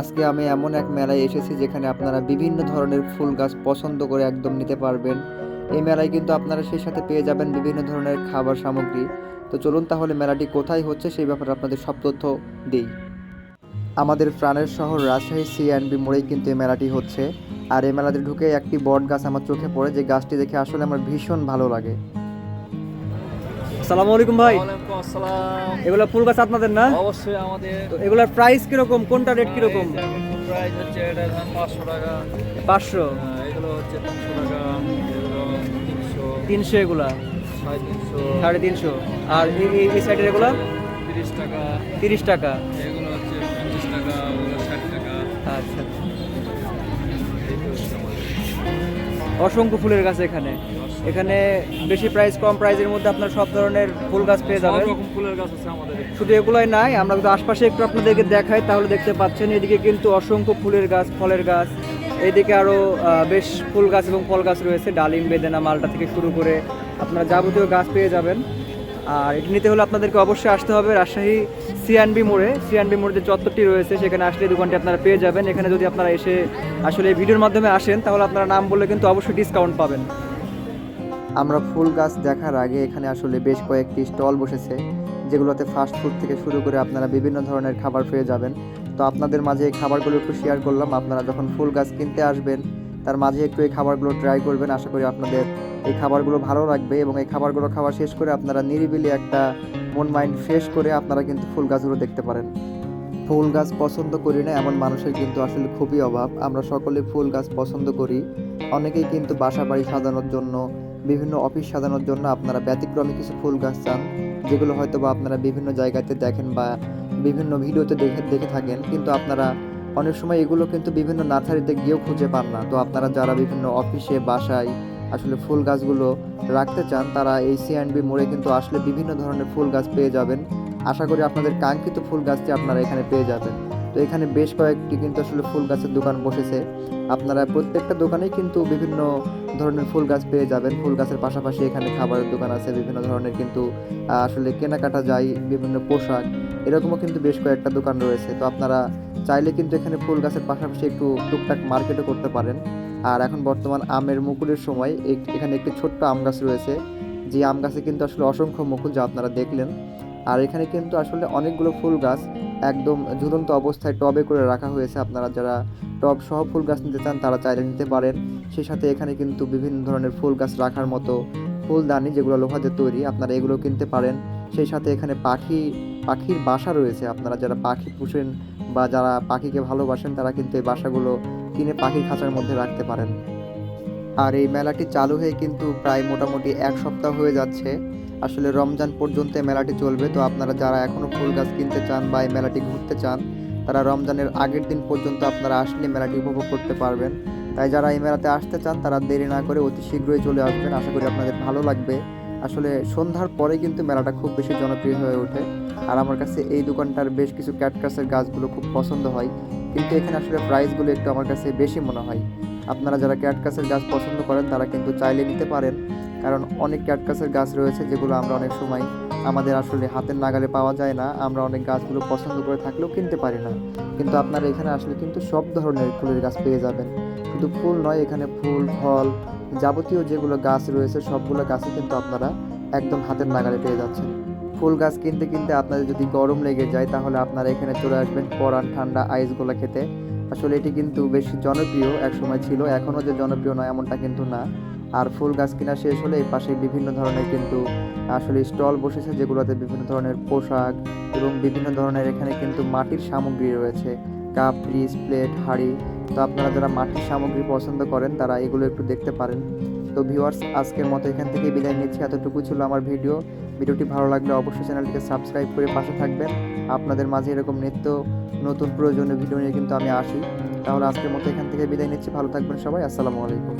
আজকে আমি এমন এক মেলায় এসেছি যেখানে আপনারা বিভিন্ন ধরনের ফুল গাছ পছন্দ করে একদম নিতে পারবেন। এই মেলায় কিন্তু আপনারা সেই সাথে পেয়ে যাবেন বিভিন্ন ধরনের খাবার সামগ্রী। তো চলুন তাহলে মেলাটি কোথায় হচ্ছে সেই ব্যাপারে আপনাদের সব তথ্য দিই। আমাদের প্রাণের শহর রাজশাহী সি অ্যান্ড বি মোড়েই কিন্তু এই মেলাটি হচ্ছে। আর এই মেলাতে ঢুকে একটি বট গাছ আমার চোখে পড়ে যে গাছটি দেখে আসলে আমার ভীষণ ভালো লাগে। আসসালামু আলাইকুম ভাই। আসসালাম। এগুলো ফুল গাছ আপনাদের না? অবশ্যই আমাদের। তো এগুলোর প্রাইস কীরকম? কোনটা রেট কীরকম? প্রাইস হচ্ছে এটা ধরেন পাঁচশো টাকা। পাঁচশো। আহ, এগুলো হচ্ছে পাঁচশো টাকা এগুলো তিনশো। তিনশো এগুলা? সাড়ে তিনশো। আর এই- সাইডের এগুলা? তিরিশ টাকা। তিরিশ টাকা। এগুলো হচ্ছে পঞ্চাশ টাকা ওগুলো ষাট টাকা। আচ্ছা। অসংখ্য ফুলের গাছ এখানে। এখানে বেশি প্রাইস কম প্রাইজের মধ্যে আপনার সব ধরনের ফুল গাছ পেয়ে যাবেন। ফুলের গাছ আছে আমাদের শুধু এগুলোই নাই আমরা যদি আশপাশে একটু আপনাদেরকে দেখাই তাহলে দেখতে পাচ্ছেন এদিকে কিন্তু অসংখ্য ফুলের গাছ ফলের গাছ। এদিকে আরও বেশ ফুল গাছ এবং ফল গাছ রয়েছে ডালিম বেদেনা মালটা থেকে শুরু করে আপনারা যাবতীয় গাছ পেয়ে যাবেন। আর এটি নিতে হলে আপনাদেরকে অবশ্যই আসতে হবে রাজশাহী সিআনবি মোড়ে। সিআনবি মোড়ে যে চত্বরটি রয়েছে, সেখানে আসলে দোকানটি আপনারা পেয়ে যাবেন। এখানে যদি আপনারা এসে আসলে ভিডিওর মাধ্যমে আসেন, তাহলে আপনারা নাম বললে কিন্তু অবশ্যই ডিসকাউন্ট পাবেন। আমরা ফুল গাছ দেখার আগে এখানে আসলে বেশ কয়েকটি স্টল বসেছে, যেগুলোতে ফাস্ট ফুড থেকে শুরু করে আপনারা বিভিন্ন ধরনের খাবার পেয়ে যাবেন। তো আপনাদের মাঝে এই খাবারগুলো একটু শেয়ার করলাম। আপনারা যখন ফুল গাছ কিনতে আসবেন, তার মাঝে একটু এই খাবারগুলো ট্রাই করবেন। আশা করি আপনাদের এই খাবারগুলো ভালো লাগবে এবং এই খাবারগুলো খাওয়া শেষ করে আপনারা নিরিবিলি একটা মন মাইন্ড ফ্রেশ করে আপনারা কিন্তু ফুল গাছগুলো দেখতে পারেন। ফুল গাছ পছন্দ করি না, এমন মানুষের কিন্তু আসলে খুবই অভাব। আমরা সকলে ফুল গাছ পছন্দ করি। অনেকেই কিন্তু বাসা বাড়ি সাজানোর জন্য, বিভিন্ন অফিস সাজানোর জন্য আপনারা ব্যতিক্রমী কিছু ফুল গাছ চান, যেগুলো হয়তো বা আপনারা বিভিন্ন জায়গাতে দেখেন বা বিভিন্ন ভিডিওতে দেখে দেখে থাকেন। কিন্তু আপনারা অনেক সময় এগুলো কিন্তু বিভিন্ন নার্সারিতে গিয়েও খুঁজে পান না। তো আপনারা যারা বিভিন্ন অফিসে, বাসায় আসলে ফুল গাছগুলো রাখতে চান, তারা এই সিএনবি মোড়ে কিন্তু আসলে বিভিন্ন ধরনের ফুল গাছ পেয়ে যাবেন। আশা করি আপনাদের কাঙ্ক্ষিত ফুল গাছটি আপনারা এখানে পেয়ে যাবেন। তো এখানে বেশ কয়েকটি কিন্তু আসলে ফুল গাছের দোকান বসেছে। আপনারা প্রত্যেকটা দোকানেই কিন্তু বিভিন্ন ধরনের ফুল গাছ পেয়ে যাবেন। ফুল গাছের পাশাপাশি এখানে খাবারের দোকান আছে, বিভিন্ন ধরনের কিন্তু আসলে কেনাকাটা যায়, বিভিন্ন পোশাক, এরকমও কিন্তু বেশ কয়েকটা দোকান রয়েছে। তো আপনারা চাইলে কিন্তু এখানে ফুল গাছের পাশাপাশি একটু টুকটাক মার্কেটও করতে পারেন। আর এখন বর্তমান আমের মুকুলের সময় এখানে একটি ছোট্ট আম গাছ রয়েছে। যে আম গাছে কিন্তু আসলে অসংখ্য মুকুল যা আপনারা দেখলেন। আর এখানে কিন্তু আসলে অনেকগুলো ফুল গাছ একদম ঝুলন্ত অবস্থায় টবে করে রাখা হয়েছে। আপনারা যারা টব সহ ফুল গাছ নিতে চান, তারা চাইলে নিতে পারেন। সেই সাথে এখানে কিন্তু বিভিন্ন ধরনের ফুল গাছ রাখার মতো ফুলদানি যেগুলো লোহাতে তৈরি, আপনারা এগুলো কিনতে পারেন। সেই সাথে এখানে পাখি, পাখির বাসা রয়েছে। আপনারা যারা পাখি পুষেন বা যারা পাখিকে ভালোবাসেন, তারা কিন্তু এই বাসাগুলো কিনে পাখির খাঁচার মধ্যে রাখতে পারেন। আর এই মেলাটি চালু হয়ে কিন্তু প্রায় মোটামুটি এক সপ্তাহ হয়ে যাচ্ছে। আসলে রমজান পর্যন্ত মেলাটি চলবে, তো আপনারা যারা এখনও ফুল গাছ কিনতে চান বা এই মেলাটি ঘুরতে চান, তারা রমজানের আগের দিন পর্যন্ত আপনারা আসলে মেলাটি উপভোগ করতে পারবেন। তাই যারা এই মেলাতে আসতে চান, তারা দেরি না করে অতি শীঘ্রই চলে আসবেন। আশা করি আপনাদের ভালো লাগবে। আসলে সন্ধ্যার পরে কিন্তু মেলাটা খুব বেশি জনপ্রিয় হয়ে ওঠে। আর আমার কাছে এই দোকানটার বেশ কিছু ক্যাটকাসের গাছগুলো খুব পছন্দ হয়। কিন্তু এখানে আসলে প্রাইসগুলো একটু আমার কাছে বেশি মনে হয়। আপনারা যারা ক্যাটকাসের গাছ পছন্দ করেন, তারা কিন্তু চাইলে নিতে পারেন। কারণ অনেক ক্যাটকাসের গাছ রয়েছে যেগুলো আমরা অনেক সময় আমাদের আসলে হাতের নাগালে পাওয়া যায় না। আমরা অনেক গাছগুলো পছন্দ করে থাকলেও কিনতে পারি না। কিন্তু আপনারা এখানে আসলে কিন্তু সব ধরনের ফুলের গাছ পেয়ে যাবেন। শুধু ফুল নয়, এখানে ফুল, ফল যাবতীয় যেগুলো গাছ রয়েছে সবগুলো গাছই কিন্তু আপনারা একদম হাতের নাগালে পেয়ে যাচ্ছেন। ফুল গাছ কিনতে কিনতে আপনাদের যদি গরম লেগে যায় তাহলে আপনারা এখানে চলে আসবেন পরান ঠান্ডা আইসগুলো খেতে। আসলে এটি কিন্তু বেশ জনপ্রিয় এক সময় ছিল, এখনও যে জনপ্রিয় নয় এমনটা কিন্তু না। আর ফুল গাছ কিনা শেষ হলে এই পাশে বিভিন্ন ধরনের কিন্তু, আসলে স্টল বসেছে যেগুলোতে বিভিন্ন ধরনের পোশাক এবং বিভিন্ন ধরনের এখানে কিন্তু মাটির সামগ্রী রয়েছে। কাপ ফ্রিজ প্লেট, হাঁড়ি। তো আপনারা যারা মাটির সামগ্রী পছন্দ করেন, তারা এগুলো একটু দেখতে পারেন। তো ভিউয়ার্স, আজকের মতো এখান থেকে বিদায় নিচ্ছি। এতটুকু ছিল আমার ভিডিও। ভিডিওটি ভালো লাগলে অবশ্যই চ্যানেলটিকে সাবস্ক্রাইব করে পাশে থাকবেন। আপনাদের মাঝে এরকম নিত্য নতুন প্রয়োজনীয় ভিডিও নিয়ে কিন্তু আমি আসি। তাহলে আজকের মতো এখান থেকে বিদায় নিচ্ছি। ভালো থাকবেন সবাই। আসসালামু আলাইকুম।